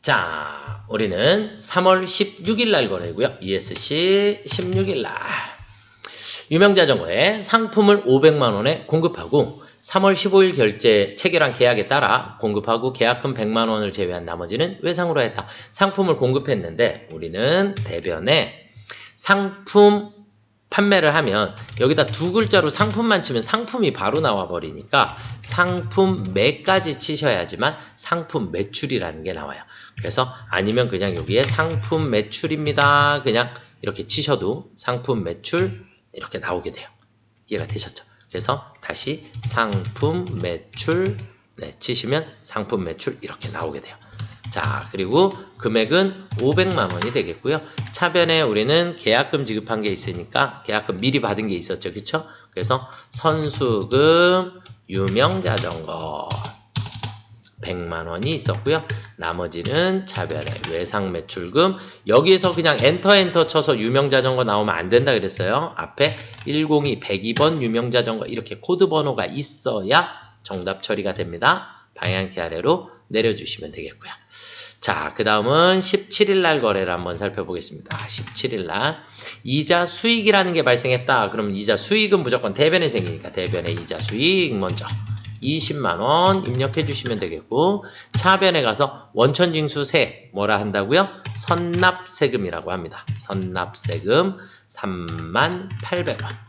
자, 우리는 3월 16일 날 거래고요. ESC 16일 날. 유명자전거에 상품을 500만 원에 공급하고 3월 15일 결제 체결한 계약에 따라 공급하고 계약금 100만 원을 제외한 나머지는 외상으로 했다. 상품을 공급했는데 우리는 대변에 상품 판매를 하면 여기다 두 글자로 상품만 치면 상품이 바로 나와 버리니까 상품 매까지 치셔야지만 상품 매출이라는 게 나와요. 그래서 아니면 그냥 여기에 상품 매출입니다. 그냥 이렇게 치셔도 상품 매출 이렇게 나오게 돼요. 이해가 되셨죠? 그래서 다시 상품 매출 네, 치시면 상품 매출 이렇게 나오게 돼요. 자, 그리고 금액은 500만 원이 되겠고요. 차변에 우리는 계약금 지급한 게 있으니까 계약금 미리 받은 게 있었죠. 그쵸? 그래서 선수금, 유명 자전거 100만 원이 있었고요. 나머지는 차변에 외상 매출금 여기에서 그냥 엔터 엔터 쳐서 유명자전거 나오면 안 된다 그랬어요. 앞에 102 102번 유명자전거 이렇게 코드 번호가 있어야 정답 처리가 됩니다. 방향키 아래로 내려주시면 되겠고요. 자, 그 다음은 17일 날 거래를 한번 살펴보겠습니다. 17일 날. 이자 수익이라는 게 발생했다. 그럼 이자 수익은 무조건 대변에 생기니까 대변에 이자 수익 먼저 20만원 입력해 주시면 되겠고, 차변에 가서 원천징수세 뭐라 한다고요? 선납세금이라고 합니다. 선납세금 3만 800원.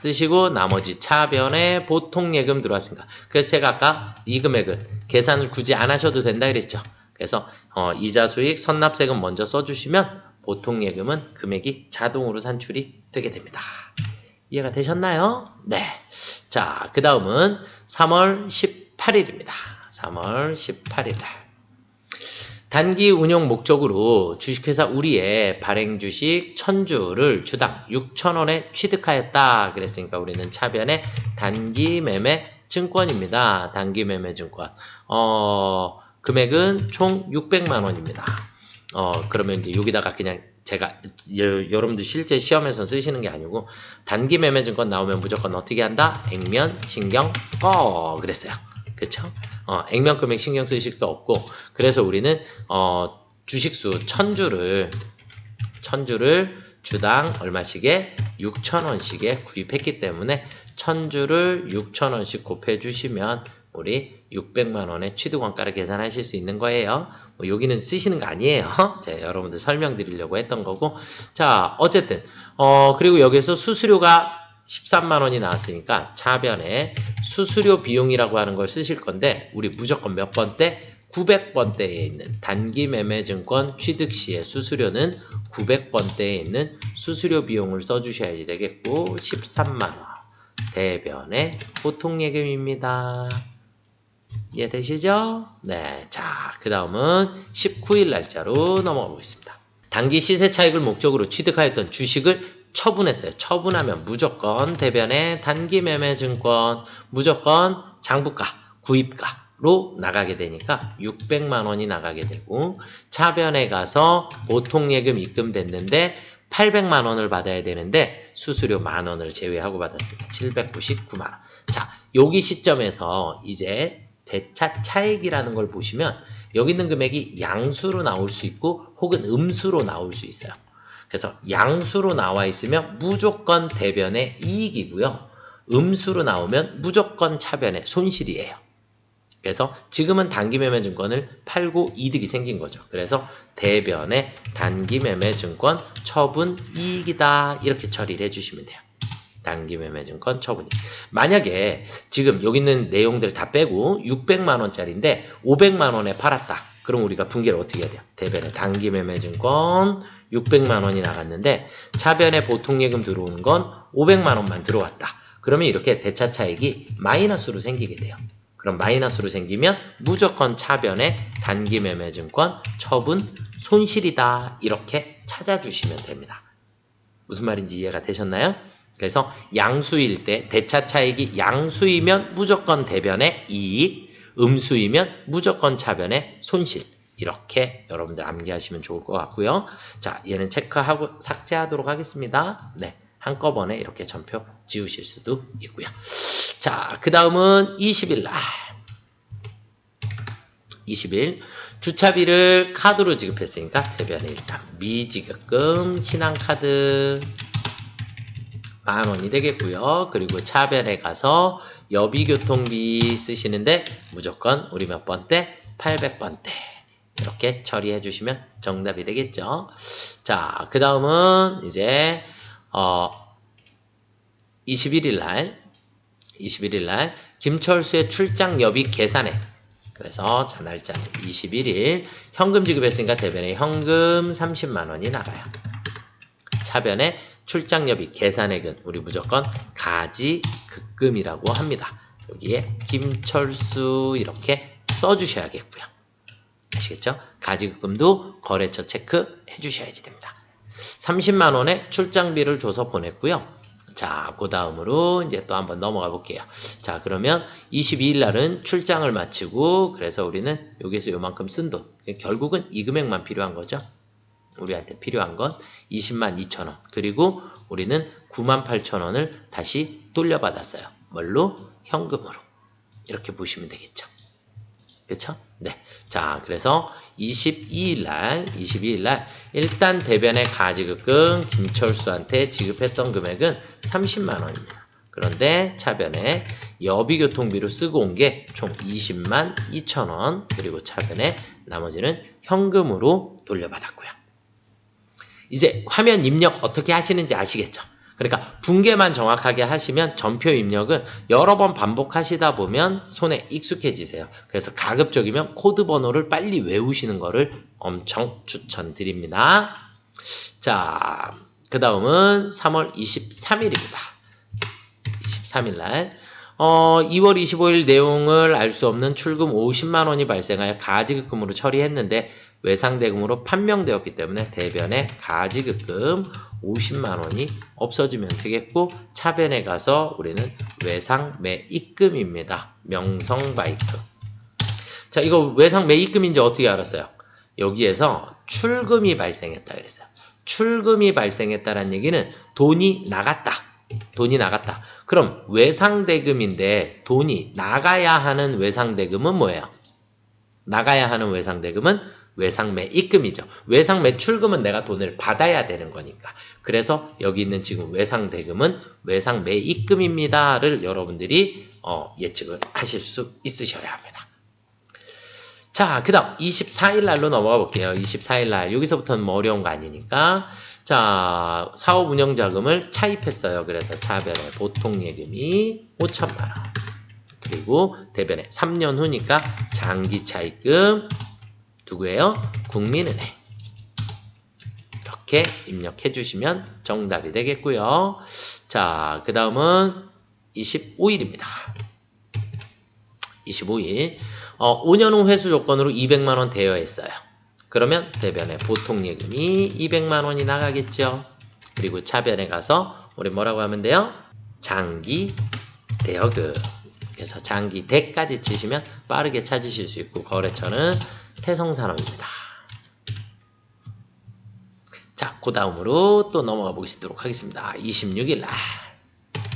쓰시고 나머지 차변에 보통 예금 들어왔습니다. 그래서 제가 아까 이 금액은 계산을 굳이 안 하셔도 된다 그랬죠. 그래서 어, 이자 수익 선납세금 먼저 써주시면 보통 예금은 금액이 자동으로 산출이 되게 됩니다. 이해가 되셨나요? 네. 자, 그 다음은 3월 18일입니다. 3월 18일 날. 단기 운용 목적으로 주식회사 우리의 발행 주식 천주를 주당 6천원에 취득하였다. 그랬으니까 우리는 차변에 단기 매매 증권입니다. 단기 매매 증권. 어, 금액은 총 600만 원입니다. 어, 그러면 이제 여기다가 그냥 제가 여, 여러분들 실제 시험에서 쓰시는 게 아니고 단기 매매 증권 나오면 무조건 어떻게 한다? 액면 신경 꺼 그랬어요. 그쵸? 어, 액면 금액 신경 쓰실 거 없고 그래서 우리는 어, 주식수 천주를 천주를 주당 얼마씩에 6천원씩에 구입했기 때문에 천주를 6천원씩 곱해 주시면 우리 600만원의 취득원가를 계산하실 수 있는 거예요. 뭐 여기는 쓰시는 거 아니에요. 제가 여러분들 설명드리려고 했던 거고. 자, 어쨌든, 어, 그리고 여기서 수수료가 13만원이 나왔으니까 차변에 수수료 비용이라고 하는 걸 쓰실 건데, 우리 무조건 몇 번대? 900번대에 있는 단기 매매 증권 취득 시의 수수료는 900번대에 있는 수수료 비용을 써주셔야 되겠고, 13만원. 대변의 보통 예금입니다. 이해되시죠? 네. 자, 그 다음은 19일 날짜로 넘어가 보겠습니다. 단기 시세 차익을 목적으로 취득하였던 주식을 처분했어요. 처분하면 무조건 대변에 단기 매매 증권, 무조건 장부가, 구입가로 나가게 되니까 600만 원이 나가게 되고 차변에 가서 보통 예금 입금됐는데 800만 원을 받아야 되는데 수수료 만 원을 제외하고 받았으니까 799만 원. 자, 여기 시점에서 이제 대차 차익이라는 걸 보시면 여기 있는 금액이 양수로 나올 수 있고 혹은 음수로 나올 수 있어요. 그래서 양수로 나와 있으면 무조건 대변의 이익이고요. 음수로 나오면 무조건 차변의 손실이에요. 그래서 지금은 단기 매매 증권을 팔고 이득이 생긴 거죠. 그래서 대변의 단기 매매 증권 처분 이익이다. 이렇게 처리를 해주시면 돼요. 단기 매매 증권 처분이. 만약에 지금 여기 있는 내용들 다 빼고 600만 원짜리인데 500만 원에 팔았다. 그럼 우리가 분개를 어떻게 해야 돼요? 대변의 단기 매매 증권 600만 원이 나갔는데 차변에 보통 예금 들어오는 건 500만 원만 들어왔다. 그러면 이렇게 대차 차익이 마이너스로 생기게 돼요. 그럼 마이너스로 생기면 무조건 차변에 단기 매매 증권 처분 손실이다. 이렇게 찾아주시면 됩니다. 무슨 말인지 이해가 되셨나요? 그래서 양수일 때 대차 차익이 양수이면 무조건 대변의 이익, 음수이면 무조건 차변의 손실. 이렇게 여러분들 암기하시면 좋을 것 같고요. 자, 얘는 체크하고 삭제하도록 하겠습니다. 네. 한꺼번에 이렇게 전표 지우실 수도 있고요. 자, 그 다음은 20일 날. 20일 주차비를 카드로 지급했으니까 대변에 일단 미지급금 신한카드 만 원이 되겠고요. 그리고 차변에 가서 여비교통비 쓰시는데 무조건 우리 몇 번대? 800번대. 이렇게 처리해 주시면 정답이 되겠죠. 자, 그 다음은 이제, 어, 21일 날, 21일 날, 김철수의 출장 여비 계산액. 그래서 자, 날짜는 21일. 현금 지급했으니까 대변에 현금 30만원이 나가요. 차변에 출장여비 계산액은 우리 무조건 가지급금이라고 합니다. 여기에 김철수 이렇게 써주셔야겠고요. 아시겠죠? 가지급금도 거래처 체크해 주셔야지 됩니다. 30만 원의 출장비를 줘서 보냈고요. 자, 그 다음으로 이제 또 한번 넘어가 볼게요. 자, 그러면 22일 날은 출장을 마치고 그래서 우리는 여기서 요만큼 쓴 돈. 결국은 이 금액만 필요한 거죠. 우리한테 필요한 건 20만 2천 원. 그리고 우리는 9만 8천 원을 다시 돌려받았어요. 뭘로? 현금으로. 이렇게 보시면 되겠죠. 그쵸? 네. 자, 그래서 22일 날, 22일 날, 일단 대변의 가지급금 김철수한테 지급했던 금액은 30만 원입니다. 그런데 차변에 여비교통비로 쓰고 온 게 총 20만 2천 원, 그리고 차변에 나머지는 현금으로 돌려받았고요. 이제 화면 입력 어떻게 하시는지 아시겠죠? 그러니까 붕괴만 정확하게 하시면 전표 입력은 여러 번 반복하시다 보면 손에 익숙해지세요. 그래서 가급적이면 코드 번호를 빨리 외우시는 거를 엄청 추천드립니다. 자, 그 다음은 3월 23일입니다. 23일 날. 어, 2월 25일 내용을 알 수 없는 출금 50만 원이 발생하여 가지급금으로 처리했는데 외상대금으로 판명되었기 때문에 대변에 가지급금 50만 원이 없어지면 되겠고 차변에 가서 우리는 외상 매입금입니다. 명성바이크. 자, 이거 외상 매입금인지 어떻게 알았어요? 여기에서 출금이 발생했다 그랬어요. 출금이 발생했다는 얘기는 돈이 나갔다. 돈이 나갔다. 그럼 외상대금인데 돈이 나가야 하는 외상대금은 뭐예요? 나가야 하는 외상대금은 외상 매 입금이죠. 외상 매 출금은 내가 돈을 받아야 되는 거니까. 그래서 여기 있는 지금 외상 대금은 외상 매 입금입니다를 여러분들이 어, 예측을 하실 수 있으셔야 합니다. 자, 그 다음 24일 날로 넘어가 볼게요. 24일 날 여기서부터는 뭐 어려운 거 아니니까 자 사업 운영 자금을 차입했어요. 그래서 차변에 보통 예금이 5천만 원 그리고 대변에 3년 후니까 장기 차입금 누구예요? 국민은행. 이렇게 입력해 주시면 정답이 되겠고요. 자, 그 다음은 25일입니다. 25일. 어, 5년 후 회수 조건으로 200만원 대여 했어요. 그러면 대변에 보통 예금이 200만원이 나가겠죠. 그리고 차변에 가서 우리 뭐라고 하면 돼요? 장기 대여금. 그래서 장기 대까지 치시면 빠르게 찾으실 수 있고 거래처는 태성산업입니다. 자, 그 다음으로 또 넘어가 보시도록 하겠습니다. 26일 날.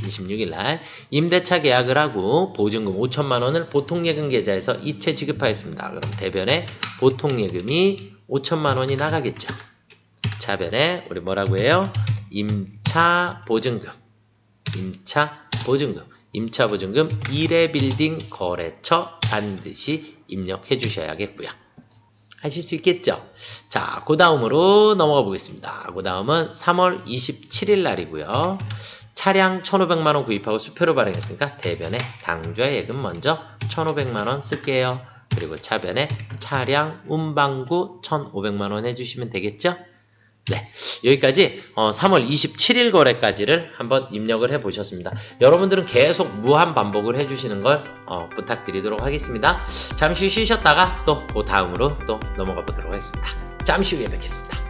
26일 날 임대차 계약을 하고 보증금 5천만 원을 보통 예금 계좌에서 이체 지급하였습니다. 그럼 대변에 보통 예금이 5천만 원이 나가겠죠. 차변에 우리 뭐라고 해요? 임차 보증금. 임차 보증금. 임차 보증금 1회 빌딩 거래처 반드시 입력해 주셔야겠고요. 하실 수 있겠죠? 자, 그 다음으로 넘어가 보겠습니다. 그 다음은 3월 27일 날이고요. 차량 1,500만원 구입하고 수표로 발행했으니까 대변에 당좌 예금 먼저 1,500만원 쓸게요. 그리고 차변에 차량 운방구 1,500만원 해주시면 되겠죠? 네, 여기까지 어, 3월 27일 거래까지를 한번 입력을 해 보셨습니다. 여러분들은 계속 무한 반복을 해주시는 걸 어, 부탁드리도록 하겠습니다. 잠시 쉬셨다가 또그 다음으로 또 넘어가 보도록 하겠습니다. 잠시 후에 뵙겠습니다.